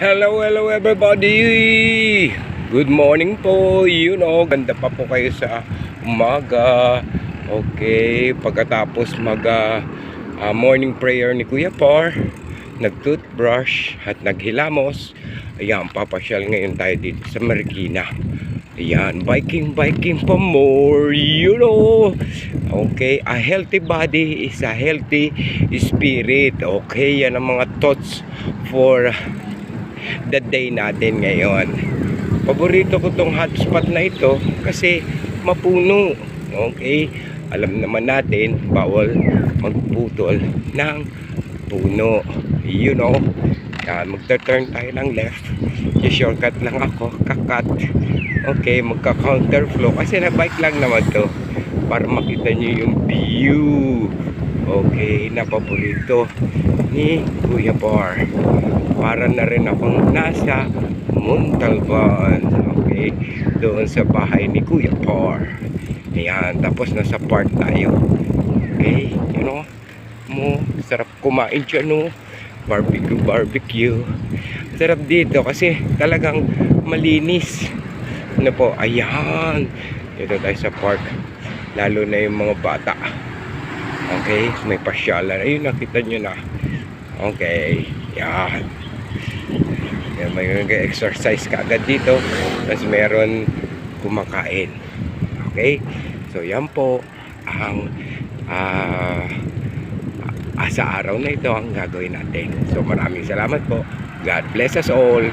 Hello, hello everybody! Good morning po, you know, ganda pa po kayo sa umaga. Okay, pagkatapos mag ah, morning prayer ni Kuya Par, nag-toothbrush at naghilamos. Ayan, papasyal ngayon tayo dito sa Marikina. Ayan, biking, biking pa more, you know. Okay, a healthy body is a healthy spirit. Okay, yan ang mga thoughts for the day natin ngayon. Paborito ko tong hotspot na ito kasi mapuno. Okay? Alam naman natin, bawal magputol ng puno. You know? Yan, magta-turn tayo ng left. Yung shortcut lang ako, kakat. Okay, magka-counter flow. Kasi na-bike lang naman to. Para makita nyo yung view. Okay, na paborito ni Kuya Bar. Para na rin akong nasa Montalban. Okay, doon sa bahay ni Kuya Bar. Ayan, tapos nasa park tayo. Okay, you know, mo, sarap kumain dyan, no? Barbecue, barbecue. Sarap dito kasi talagang malinis. Ano po, ayan. Dito tayo sa park. Lalo na yung mga bata. Okay, may pasyalan. Ayun, nakita nyo na. Okay, yan. yan may nag-exercise ka agad dito. Tapos meron kumakain. Okay, so yan po ang ah, sa araw na ito ang gagawin natin. So maraming salamat po. God bless us all.